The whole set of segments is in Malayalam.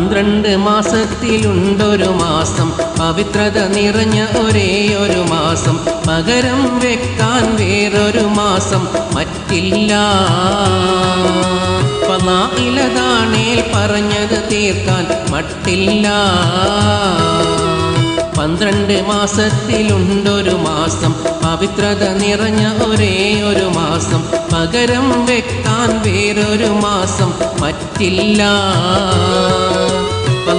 പന്ത്രണ്ട് മാസത്തിലുണ്ടൊരു മാസം. പവിത്രത നിറഞ്ഞ ഒരേ ഒരു മാസം. പകരം വെക്കാൻ വേറൊരു മാസം. മറ്റില്ല. പലായിലതാണേൽ പറഞ്ഞത് തീർക്കാൻ മട്ടില്ല. പന്ത്രണ്ട് മാസത്തിലുണ്ടൊരു മാസം. പവിത്രത നിറഞ്ഞ ഒരേ ഒരു മാസം. പകരം വെക്കാൻ വേറൊരു മാസം. മറ്റില്ല.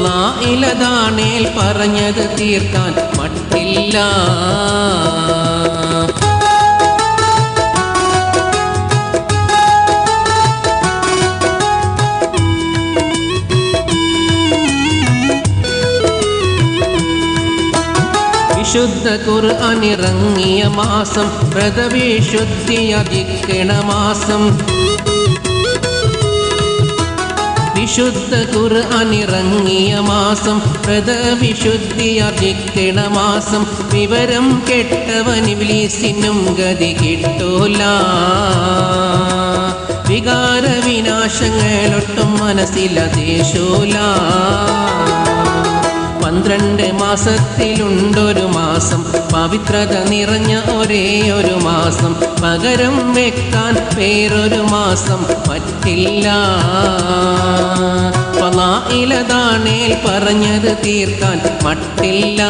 പലായിലതാണേൽ പറഞ്ഞത് തീർക്കാൻ മട്ടില്ല. വിശുദ്ധ ഖുർആനിറങ്ങിയ മാസം വ്രതവിശുദ്ധിയധിക്കണ മാസം. വിശുദ്ധ ഖുർആനിറങ്ങിയ മാസം വ്രതവിശുദ്ധിയധിക്കണ മാസം. വിവരം കെട്ടവനിവിലീസിനും ഗതി കിട്ടൂല. വികാര വിനാശങ്ങളൊട്ടും മനസ്സിലതേശൂല പന്ത്രണ്ട് മാസത്തിലുണ്ടൊരു മാസം പവിത്രത നിറഞ്ഞ ഒരേ ഒരു മാസം. പകരം വെക്കാൻ പേരൊരു മാസം പറ്റില്ല. പലായിലതാണേൽ പറഞ്ഞത് തീർക്കാൻ മട്ടില്ല.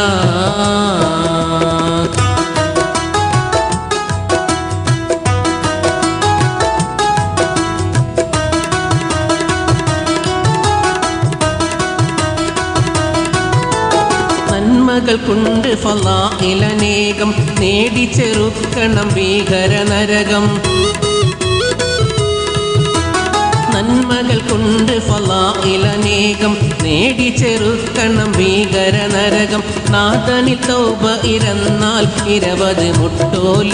നന്മകൾ കൊണ്ട് ഫലായിലനേകം നേടി ചെറുക്കണം ഭീകര നരകം നന്മകൾ കൊണ്ട് ഫലായിലനേകം നേടി ചെറുക്കണം ഭീകര നരകം നാഥനി തോബ ഇരന്നാൽ ഇരുപത് മുട്ടോല.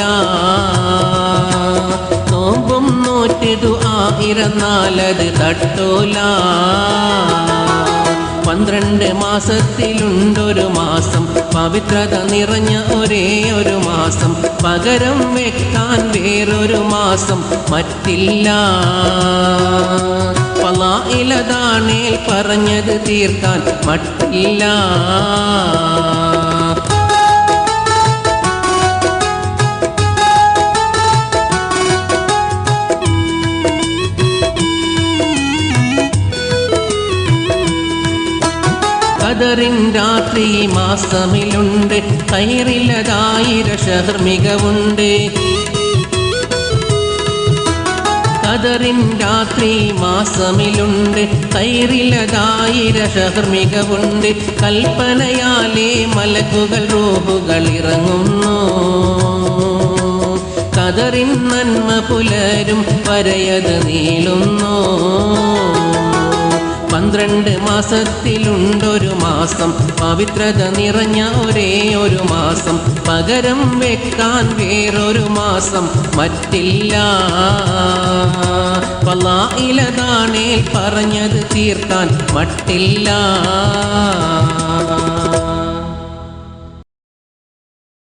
നോമ്പും നോറ്റിതു ആ ഇരന്നാലത് തട്ടോല. പന്ത്രണ്ട് മാസത്തിലുണ്ടൊരു മാസം. പവിത്രത നിറഞ്ഞ ഒരേ ഒരു മാസം. പകരം വെക്കാൻ വേറൊരു മാസം മറ്റില്ല പലായിലതാണേൽ പറഞ്ഞത് തീർക്കാൻ മട്ടില്ല. കതറിൻ രാത്രി മാസമിലുണ്ട്. കയറിലതായിര ശഹർമികവുണ്ട് കതറിൻ രാത്രി മാസമിലുണ്ട്. കയറിലതായിര ശഹർമികവുണ്ട് കൽപ്പനയാലേ മലക്കുകൾ റോബുകൾ ഇറങ്ങുന്നു. കതറിൻ നന്മ പുലരും വരയത് നീളുന്നു. പന്ത്രണ്ട് മാസത്തിലുണ്ടൊരു മാസം. പവിത്രത നിറഞ്ഞ ഒരേ ഒരു മാസം. പകരം വെക്കാൻ വേറൊരു മാസം മറ്റില്ല. പലായിലതാണേൽ പറഞ്ഞത് തീർക്കാൻ മട്ടില്ല.